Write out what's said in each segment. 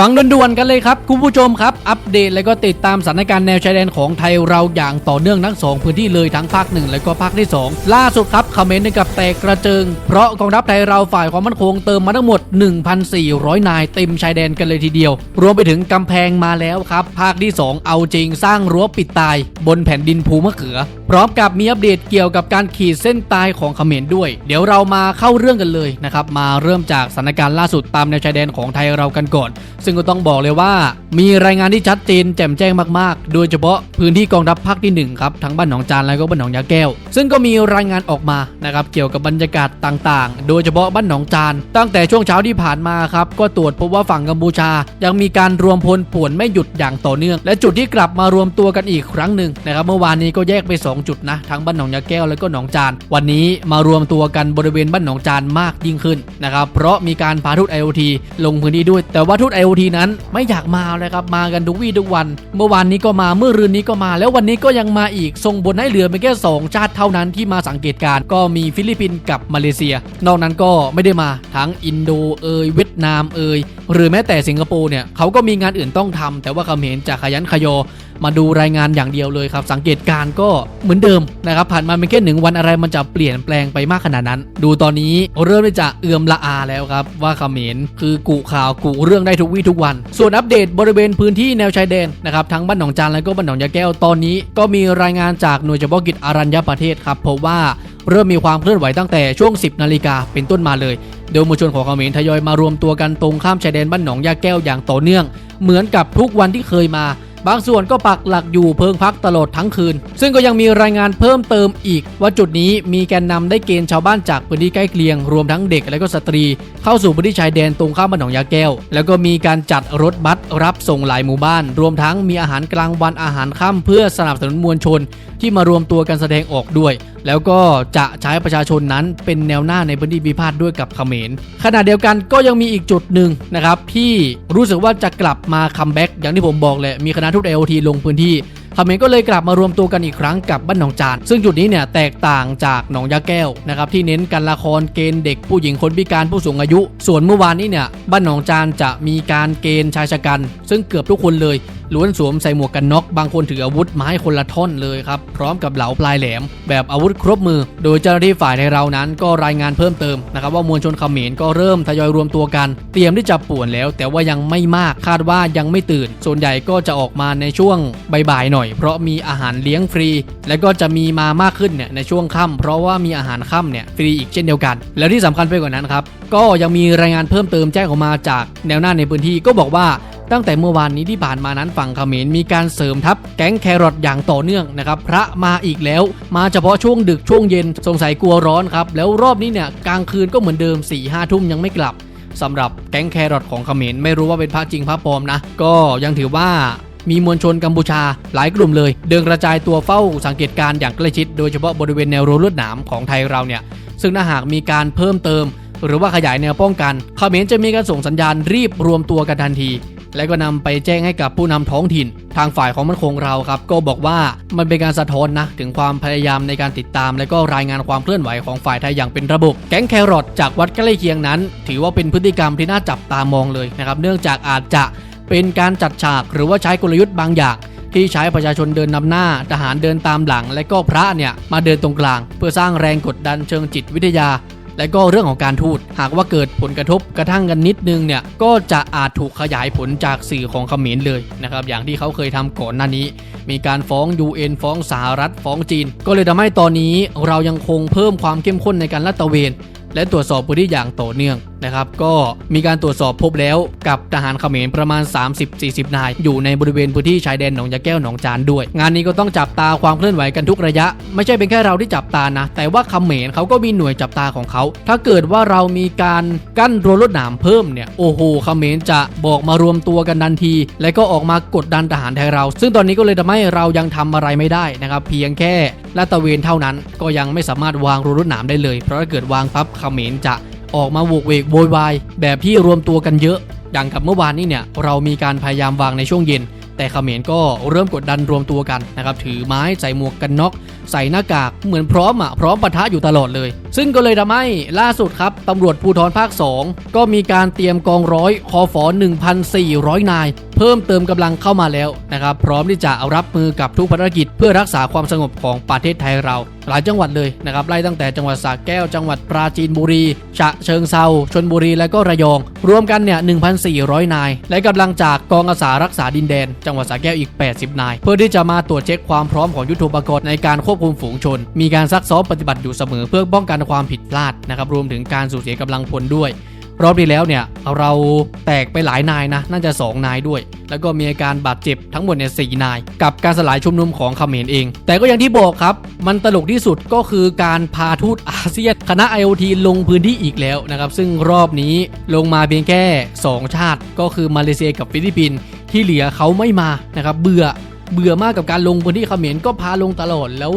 ฟังด่วนๆกันเลยครับ คุณผู้ชมครับ อัปเดตและก็ติดตามสถานการณ์แนวชายแดนของไทยเราอย่างต่อเนื่องทั้งสองพื้นที่เลยทั้งภาคหนึ่งและก็ภาคที่ 2 ล่าสุดครับคอมเมนต์กับแตกกระเจิง เพราะกองทัพไทยเราฝ่ายความมั่นคงเติมมาทั้งหมด 1,400 นายเต็มชายแดนกันเลยทีเดียว รวมไปถึงกำแพงมาแล้วครับ ภาคที่ 2 เอาจริงสร้างรั้วปิดตาย บนแผ่นดินภูมะเขือ พร้อมกับมีอัปเดตเกี่ยวกับการขีดเส้นตายของเขมรด้วย เดี๋ยวเรามาเข้าเรื่องกันเลยนะครับมาเริ่มจากสถานการณ์ล่าสุดตามแนวชายแดนของไทยเรากันก่อนซึ่งก็ต้องบอกเลยว่า มีรายงานที่ชัดเจนแจ่มแจ้งมากๆ โดยเฉพาะพื้นที่กองทัพภาคที่หนึ่งครับทั้งบ้านหนองจานและก็บ้านหนองยาแก้ว ซึ่งก็มีรายงานออกมานะครับเกี่ยวกับบรรยากาศต่างๆ โดยเฉพาะบ้านหนองจาน ตั้งแต่ช่วงเช้าที่ผ่านมาครับก็ตรวจพบว่าฝั่งกัมพูชา ยังมีการรวมพลป่วนไม่หยุดอย่างต่อเนื่อง และจุดที่กลับมารวมตัวกันอีกครั้งหนึ่งนะครับเมื่อวานนี้ก็แยกไป 2 จุดนะทั้งบ้านหนองยาแก้วและก็หนองจาน วันนี้มารวมตัวกันบริเวณบ้านหนองจานมากยิ่งขึ้นนะครับเพราะมีการพาทูต IoT ลงพื้นที่ด้วย แต่ว่าทูตทีนั้นไม่อยากมาเลยครับมากันทุกวี่ทุกวัน เมื่อวานนี้ก็มาเมื่อรืนนี้ก็มา แล้ววันนี้ก็ยังมาอีกส่งบนให้เหลือเพียงแค่สองชาติเท่านั้นที่มาสังเกตการก็มีฟิลิปปินส์กับมาเลเซีย นอกนั้นก็ไม่ได้มาทั้งอินโดเอยเวียดนามเอยหรือแม้แต่สิงคโปร์เนี่ยเขาก็มีงานอื่นต้องทำแต่ว่าเขมรจะขยันขยอ มาดูรายงานอย่างเดียวเลยครับ สังเกตการก็เหมือนเดิมนะครับผ่านมาเป็นแค่หนึ่งวันอะไรมันจะเปลี่ยนแปลงไปมากขนาดนั้น ดูตอนนี้เริ่มที่จะเอือมละอาแล้วครับ ว่าเขมรคือกุข่าวกุเรื่องได้ทุกวี่ทุกวัน ส่วนอัปเดตบริเวณพื้นที่แนวชายแดนนะครับทั้งบ้านหนองจานและก็บ้านหนองยาแก้วตอนนี้ ก็มีรายงานจากหน่วยเฉพาะกิจอารัญญประเทศครับพบว่าเริ่มมีความเคลื่อนไหวตั้งแต่ช่วง 10 นาฬิกาเป็นต้นมาเลย โดยมวลชนของเขมรทยอยมารวมตัวกันตรงข้ามชายแดนบ้านหนองยาแก้วอย่างต่อเนื่อง เหมือนกับทุกวันที่เคยมา บางส่วนก็ปักหลักอยู่เพิงพักตลอดทั้งคืน ซึ่งก็ยังมีรายงานเพิ่มเติมอีก ว่าจุดนี้มีแกนนำได้เกณฑ์ชาวบ้านจากพื้นที่ใกล้เคียงรวมทั้งเด็กและก็สตรี เข้าสู่พื้นที่ชายแดนตรงข้ามบ้านหนองยาแก้ว แล้วก็มีการจัดรถบัสรับส่งหลายหมู่บ้าน รวมทั้งมีอาหารกลางวันอาหารค่ำเพื่อสนับสนุนมวลชนที่มารวมตัวกันแสดงออกด้วย แล้วก็จะใช้ประชาชนนั้นเป็นแนวหน้าในพื้นที่พิพาทด้วยกับเขมรขณะเดียวกันก็ยังมีอีกจุดหนึ่งนะครับที่รู้สึกว่าจะกลับมาคัมแบ็กอย่างที่ผมบอกเลยมีคณะทูต LOT ลงพื้นที่เขมรก็เลยกลับมารวมตัวกันอีกครั้งกับบ้านหนองจาน ซึ่งจุดนี้เนี่ยแตกต่างจากหนองยาแก้วนะครับที่เน้นการละครเกณฑ์เด็กผู้หญิงคนพิการผู้สูงอายุ ส่วนเมื่อวานนี้เนี่ยบ้านหนองจานจะมีการเกณฑ์ชายชะกัน ซึ่งเกือบทุกคนเลย ล้วนสวมใส่หมวกกันน็อกบางคนถืออาวุธไมาให้คนละท่อนเลยครับ พร้อมกับเหลาปลายแหลม แบบอาวุธครบมือ โดยเจ้าหน้าที่ฝ่ายในเรานั้นก็รายงานเพิ่มเติมนะครับว่ามวลชนเขมรก็เริ่มทยอยรวมตัวกัน เตรียมที่จะป่วนแล้ว แต่ว่ายังไม่มากคาดว่ายังไม่ตื่น ส่วนใหญ่ก็จะออกมาในช่วงบ่ายๆหน่อย เพราะมีอาหารเลี้ยงฟรี และก็จะมีมามากขึ้นเนี่ยในช่วงค่ำเพราะว่ามีอาหารค่ำเนี่ยฟรีอีกเช่นเดียวกัน แล้วที่สำคัญไปกว่านั้นครับก็ยังมีรายงานเพิ่มเติมแจ้งออกมาจากแนวหน้าในพื้นที่ก็บอกว่า ตั้งแต่เมื่อวานนี้ที่ผ่านมานั้นฝั่งเขมรมีการเสริมทัพแก๊งแครอทอย่างต่อเนื่องนะครับพระมาอีกแล้ว มาเฉพาะช่วงดึกช่วงเย็นสงสัยกลัวร้อนครับแล้วรอบนี้เนี่ยกลางคืนก็เหมือนเดิม4ี่ห้าทุ่มยังไม่กลับสำหรับแก๊งแครอทของเขมรไม่รู้ว่าเป็นพระจริงพระปลอมนะ ก็ยังถือว่ามีมวลชนกัมพูชาหลายกลุ่มเลย เดินกระจายตัวเฝ้าสังเกตการ์อย่างใกล้ชิด โดยเฉพาะบริเวณแนวรั้วลวดหนามของไทยเราเนี่ย ซึ่งถ้าหากมีการเพิ่มเติม หรือว่าขยายแนวป้องกันเขมรจะมีการส่งสัญญาณรีบรวมตัวกันทันที และก็นำไปแจ้งให้กับผู้นำท้องถิ่น ทางฝ่ายของมันคงเราครับ ก็บอกว่ามันเป็นการสะท้อนนะ ถึงความพยายามในการติดตาม และก็รายงานความเคลื่อนไหวของฝ่ายไทยอย่างเป็นระบบ แก๊งแครอทจากวัดใกล้เคียงนั้น ถือว่าเป็นพฤติกรรมที่น่าจับตามองเลยนะครับเนื่องจากอาจจะเป็นการจัดฉากหรือว่าใช้กลยุทธ์บางอย่างที่ใช้ประชาชนเดินนำหน้า ทหารเดินตามหลัง และก็พระเนี่ยมาเดินตรงกลาง เพื่อสร้างแรงกดดันเชิงจิตวิทยา และก็เรื่องของการทูตหากว่าเกิดผลกระทบกระทั่งกันนิดนึงเนี่ยก็จะอาจถูกขยายผลจากสื่อของเขมรเลยนะครับอย่างที่เขาเคยทำก่อนหน้านี้ มีการฟ้อง UN ฟ้องสหรัฐฟ้องจีน ก็เลยทำให้ตอนนี้เรายังคงเพิ่มความเข้มข้นในการลาดตระเวน และตรวจสอบพื้นที่อย่างต่อเนื่องนะครับก็มีการตรวจสอบพบแล้วกับทหารเขมรประมาณ 30-40 นาย อยู่ในบริเวณพื้นที่ชายแดนหนองยาแก้วหนองจานด้วย งานนี้ก็ต้องจับตาความเคลื่อนไหวกันทุกระยะ ไม่ใช่เป็นแค่เราที่จับตานะ แต่ว่าเขมรเขาก็มีหน่วยจับตาของเขา ถ้าเกิดว่าเรามีการกั้นรั้วลวดหนามเพิ่มเนี่ยโอ้โหเขมรจะบอกมารวมตัวกันทันที และก็ออกมากดดันทหารไทยเรา ซึ่งตอนนี้ก็เลยทำให้เรายังทำอะไรไม่ได้นะครับเพียงแค่ลาดตะเวนเท่านั้น ก็ยังไม่สามารถวางรั้วลวดหนามได้เลย เพราะถ้าเกิดวางปั๊บเขมรจะ ออกมาโวกเวกโวยวายแบบที่รวมตัวกันเยอะ อย่างกับเมื่อวานนี้เนี่ยเรามีการพยายามวางในช่วงเย็น แต่เขมรก็เริ่มกดดันรวมตัวกันนะครับถือไม้ใส่หมวกกันน็อก ใส่หน้ากากเหมือนพร้อมอะพร้อมปะทะอยู่ตลอดเลย ซึ่งก็เลยทำให้ล่าสุดครับตำรวจภูธรภาค 2 ก็มีการเตรียมกองร้อยคอฝอ1,400 นาย เพิ่มเติมกำลังเข้ามาแล้วนะครับ พร้อมที่จะเอารับมือกับทุกภารกิจ เพื่อรักษาความสงบของประเทศไทยเรา หลายจังหวัดเลยนะครับไล่ตั้งแต่จังหวัดสระแก้วจังหวัดปราจีนบุรี ฉะเชิงเซาชนบุรีและก็ระยอง รวมกันเนี่ย1,400 นาย และกำลังจากกองอาสารักษาดินแดน จังหวัดสระแก้วอีก 80 นาย เพื่อที่จะมาตรวจเช็คความพร้อมของยุทโธปกรณ์ในการควบคุมฝูงชน มีการซักซ้อมปฏิบัติอยู่เสมอเพื่อป้องกันความผิดพลาดนะครับรวมถึงการสูญเสียกำลังพลด้วย รอบที่แล้วเนี่ยเราแตกไปหลายนายนะน่าจะ 2 นายด้วย แล้วก็มีอาการบาดเจ็บทั้งหมดเนี่ยสนาย กับการสลายชุมนุมของเขมรเอง แต่ก็อย่างที่บอกครับ มันตลกที่สุดก็คือการพาทูตอาเซียนคณะ IoT ลงพื้นที่อีกแล้วนะครับซึ่งรอบนี้ลงมาเพียงแค่ 2 ชาติ ก็คือมาเลเซียกับฟิลิปปินส์ที่เหลือเขาไม่มานะครับเบื่อเบื่อมากกับการลงพื้นที่เขมรก็พาลงตลอดแล้ว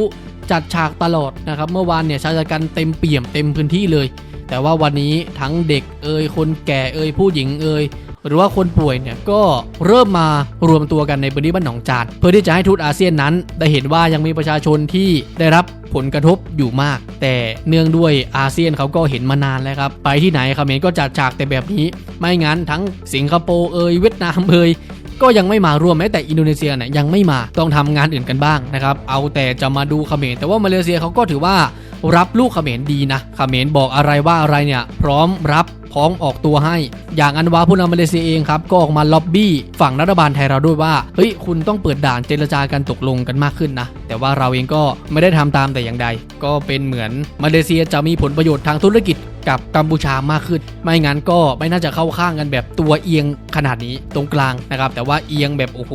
จัดฉากตลอดนะครับเมื่อวานเนี่ยชายชะกันเต็มเปี่ยมเต็มพื้นที่เลย แต่ว่าวันนี้ทั้งเด็กเอ่ยคนแก่เอ่ยผู้หญิงเอ่ยหรือว่าคนป่วยเนี่ยก็เริ่มมารวมตัวกันในพื้นที่บ้านหนองจานเพื่อที่จะให้ทูตอาเซียนนั้น ได้เห็นว่ายังมีประชาชนที่ได้รับผลกระทบอยู่มาก แต่เนื่องด้วยอาเซียนเขาก็เห็นมานานแล้วครับไปที่ไหนเขมรก็จัดฉากแต่แบบนี้ ไม่งั้นทั้งสิงคโปร์เอ่ยเวียดนามเอ่ย ก็ยังไม่มาร่วมแม้แต่อินโดนีเซียเนี่ยยังไม่มาต้องทำงานอื่นกันบ้างนะครับเอาแต่จะมาดูเขมรแต่ว่ามาเลเซียเขาก็ถือว่ารับลูกเขมรดีนะเขมรบอกอะไรว่าอะไรเนี่ยพร้อมรับพร้อมออกตัวให้ อย่างอันวาผู้นำมาเลเซียเองครับก็ออกมาล็อบบี้ฝั่งรัฐบาลไทยเราด้วยว่าเฮ้ยคุณต้องเปิดด่านเจรจากันตกลงกันมากขึ้นนะ แต่ว่าเราเองก็ไม่ได้ทำตามแต่อย่างใด ก็เป็นเหมือนมาเลเซียจะมีผลประโยชน์ทางธุรกิจกับกัมพูชามากขึ้น ไม่งั้นก็ไม่น่าจะเข้าข้างกันแบบตัวเอียงขนาดนี้ตรงกลางนะครับแต่ว่าเอียงแบบโอ้โห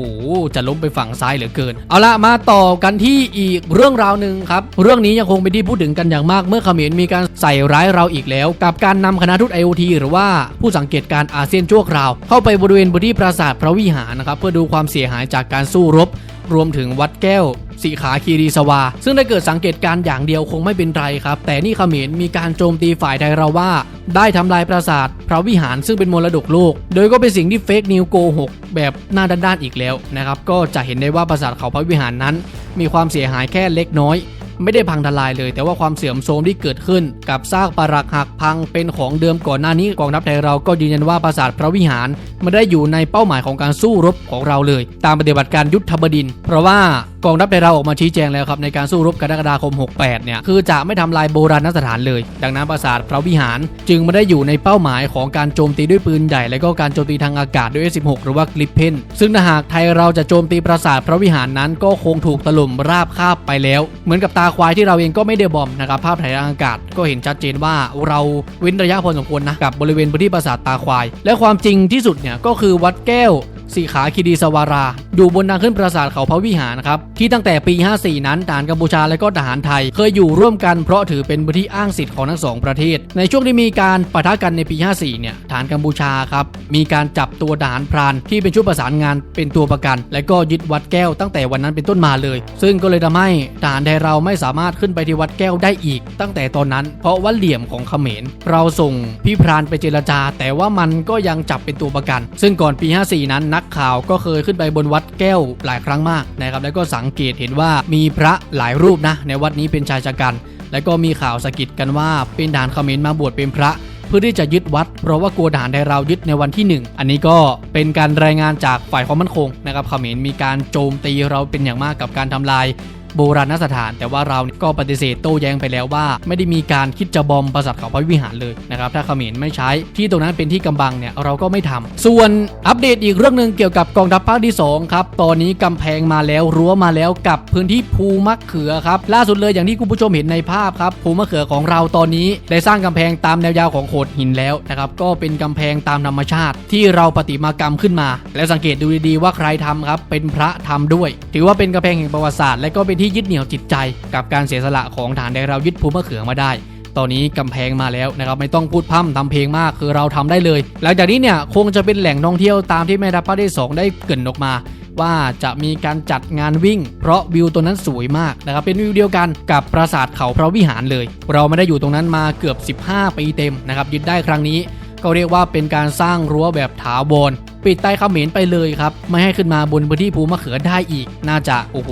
จะล้มไปฝั่งซ้ายเหลือเกิน เอาละมาต่อกันที่อีกเรื่องราวหนึ่งครับเรื่องนี้ยังคงเป็นที่พูดถึงกันอย่างมาก เมื่อเขมรมีการใส่ร้ายเราอีกแล้ว กับการนำคณะทูต IoT หรือว่าผู้สังเกตการอาเซียนชั่วคราว เข้าไปบริเวณพื้นที่ปราสาทพระวิหารนะครับเพื่อดูความเสียหายจากการสู้รบ รวมถึงวัดแก้วสีขาคีรีสวา ซึ่งได้เกิดสังเกตการ์อย่างเดียวคงไม่เป็นไรครับ แต่นี่เขมรมีการโจมตีฝ่ายไทยเราว่า ได้ทำลายปราสาท พระวิหารซึ่งเป็นมรดกโลก โดยก็เป็นสิ่งที่เฟกนิวโกหกแบบหน้าด้านๆอีกแล้วนะครับ ก็จะเห็นได้ว่าปราสาทเขาพระวิหารนั้น มีความเสียหายแค่เล็กน้อยไม่ได้พังทลายเลย แต่ว่าความเสื่อมโทรมที่เกิดขึ้น กับซากปรักหักพังเป็นของเดิมก่อนหน้านี้กองทัพไทยเราก็ยืนยันว่าปราสาทพระวิหาร ไม่ได้อยู่ในเป้าหมายของการสู้รบของเราเลย ตามปฏิบัติการยุทธบดินทร์เพราะว่ากองทัพไทยเราออกมาชี้แจงแล้วครับในการสู้รบกรกฎาคม 68 เนี่ยคือจะไม่ทำลายโบราณสถานเลย ดังนั้นปราสาทพระวิหาร จึงไม่ได้อยู่ในเป้าหมายของการโจมตีด้วยปืนใหญ่ และก็การโจมตีทางอากาศด้วย S16 หรือว่ากลิปเพนซึ่งถ้าหากไทยเราจะโจมตีปราสาทพระวิหารนั้นก็คงถูกถล่มราบคาบไปแล้ว เหมือนกับตาควายที่เราเองก็ไม่ได้บอมนะครับภาพถ่ายทางอากาศก็เห็นชัดเจนว่าเราเว้นระยะพอสมควรนะกับบริเวณพื้นที่ปราสาทตาควาย และความจริงที่สุดเนี่ยก็คือวัดแก้ว สีขาคีดีสวารา อยู่บนทางขึ้นปราสาทเขาพระวิหารนะครับ ที่ตั้งแต่ปี 54 นั้นทหารกัมพูชาและก็ทหารไทย เคยอยู่ร่วมกันเพราะถือเป็นพื้นที่อ้างสิทธิ์ของทั้งสองประเทศ ในช่วงที่มีการปะทะกันในปี 54 เนี่ยทหารกัมพูชาครับมีการจับตัวทหารพรานที่เป็นชุดประสานงานเป็นตัวประกัน และก็ยึดวัดแก้วตั้งแต่วันนั้นเป็นต้นมาเลย ซึ่งก็เลยทำให้ทหารไทยเราไม่สามารถขึ้นไปที่วัดแก้วได้อีก ตั้งแต่ตอนนั้น เพราะว่าเหลี่ยมของเขมร เราส่งพี่พรานไปเจรจา แต่ว่ามันก็ยังจับเป็นตัวประกัน ซึ่งก่อนปี 54 นั้นนักข่าวก็เคยขึ้นไปบนวัดแก้วหลายครั้งมากนะครับแล้วก็สังเกตเห็นว่ามีพระหลายรูปนะในวัดนี้เป็นชายชะกัน แล้วก็มีข่าวสะกิดกันว่าเป็นด่านเขมรมาบวชเป็นพระเพื่อที่จะยึดวัด เพราะว่ากลัวทหารไทยเรายึดในวันที่ 1 อันนี้ก็เป็นการรายงานจากฝ่ายความมั่นคงนะครับเขมรมีการโจมตีเราเป็นอย่างมากกับการทำลาย โบราณสถาน แต่ว่าเราก็ปฏิเสธโต้แย้งไปแล้วว่า ไม่ได้มีการคิดจะบอมปราสาทเขาพระวิหารเลยนะครับถ้าเขมรไม่ใช้ที่ตรงนั้นเป็นที่กำบังเนี่ยเราก็ไม่ทำส่วนอัปเดตอีกเรื่องหนึ่งเกี่ยวกับกองทัพภาคที่2ครับตอนนี้กำแพงมาแล้วรั้วมาแล้วกับพื้นที่ภูมะเขือครับล่าสุดเลยอย่างที่คุณผู้ชมเห็นในภาพครับภูมะเขือของเราตอนนี้ได้สร้างกำแพงตามแนวยาวของโขดหินแล้วนะครับก็เป็นกำแพงตามธรรมชาติ ที่เราปฏิมากรรมขึ้นมา และสังเกตดูดีๆว่าใครทำครับเป็นพระทำด้วย ถือว่าเป็นกำแพงแห่งประวัติศาสตร์และก็เป็นที่ยึดเหนี่ยวจิตใจกับการเสียสละของฐานใดเรายึดภูมะเขือมาได้ ตอนนี้กำแพงมาแล้วนะครับไม่ต้องพูดพร่ำทำเพลงมากคือเราทำได้เลย หลังจากนี้เนี่ยคงจะเป็นแหล่งท่องเที่ยวตามที่แม่ทัพภาคที่สองได้เกินออกมาว่าจะมีการจัดงานวิ่ง เพราะวิวตัวนั้นสวยมากนะครับเป็นวิวเดียวกันกับปราสาทเขาพระวิหารเลย เราไม่ได้อยู่ตรงนั้นมาเกือบ 15 ปีเต็มนะครับยึดได้ครั้งนี้ ก็เรียกว่าเป็นการสร้างรั้วแบบถาวร ปิดไต้เขมรไปเลยครับ ไม่ให้ขึ้นมาบนพื้นที่ภูมะเขือได้อีก น่าจะโอ้โห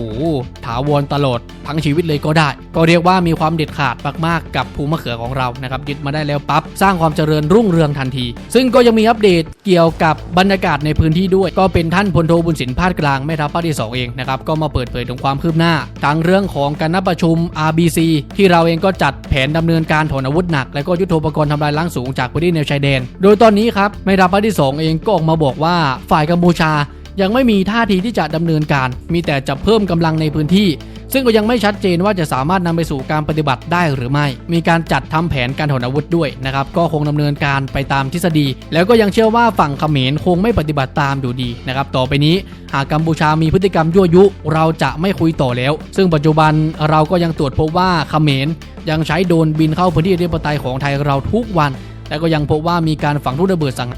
ถาวรตลอดทั้งชีวิตเลยก็ได้ ก็เรียกว่ามีความเด็ดขาดมากๆกับภูมะเขือของเรานะครับยึดมาได้แล้วปั๊บสร้างความเจริญรุ่งเรืองทันที ซึ่งก็ยังมีอัปเดตเกี่ยวกับบรรยากาศในพื้นที่ด้วย ก็เป็นท่านพลโทบุญสินพาดกลางแม่ทัพภาคที่สองเองนะครับก็มาเปิดเผยถึงความคืบหน้าทั้งเรื่องของการนัดประชุม RBC ที่เราเองก็จัดแผนดำเนินการถอนอาวุธหนัก และก็ยุทโธปกรณ์ทำลายล้างสูงจากพื้นที่แนวชายแดน โดยตอนนี้ครับแม่ทัพภาคที่สองเองก็ออกมาบอกว่าฝ่ายกัมพูชายังไม่มีท่าทีที่จะดำเนินการ มีแต่จะเพิ่มกำลังในพื้นที่ ซึ่งก็ยังไม่ชัดเจนว่าจะสามารถนำไปสู่การปฏิบัติได้หรือไม่ มีการจัดทำแผนการถอนอาวุธด้วยนะครับ ก็คงดำเนินการไปตามทฤษฎี แล้วก็ยังเชื่อว่าฝั่งเขมรคงไม่ปฏิบัติตามอยู่ดีนะครับ ต่อไปนี้ หากกัมพูชามีพฤติกรรมยั่วยุ เราจะไม่คุยต่อแล้ว ซึ่งปัจจุบันเราก็ยังตรวจพบว่าเขมรยังใช้โดรนบินเข้าพื้นที่อธิปไตยของไทยเราทุกวัน และก็ยังพบว่ามีการฝังลูกระเบิดสัง